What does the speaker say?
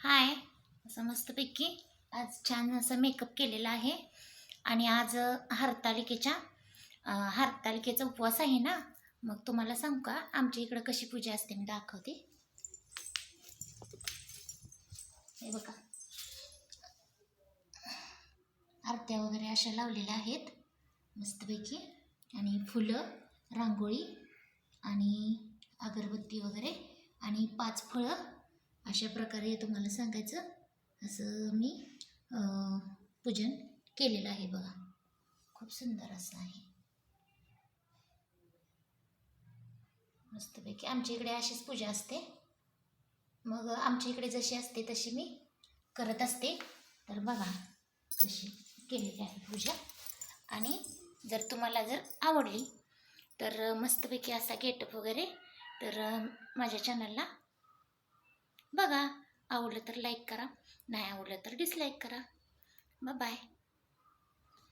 हाय. असं मस्तपैकी आज छान असं मेकअप केलेला आहे. आणि आज हरतालिकेच्या हरतालिकेचा उपवास आहे ना? मग तुम्हाला सांगू का? आमच्या इकडं कशी पूजा असते मी दाखवते. हे बघा. आरत्या वगैरे अशा लावलेल्या आहेत. मस्तपैकी. आणि फुलं रांगोळी आणि अगरबत्ती वगैरे आणि पाच फळं अशा प्रकारे तुम्हाला सांगायचं असं मी पूजन केलेलं आहे बघा. खूप सुंदर असं आहे. मस्तपैकी आमच्या इकडे अशीच पूजा असते. मग आमच्या इकडे जशी असते तशी मी करत असते. तर बघा तशी केलेली आहे पूजा. आणि जर तुम्हाला जर आवडली तर मस्तपैकी असा गेटअप वगैरे तर माझ्या चॅनलला बघा. आवडलं तर लाईक करा. नाही आवडलं तर डिसलाईक करा. बाय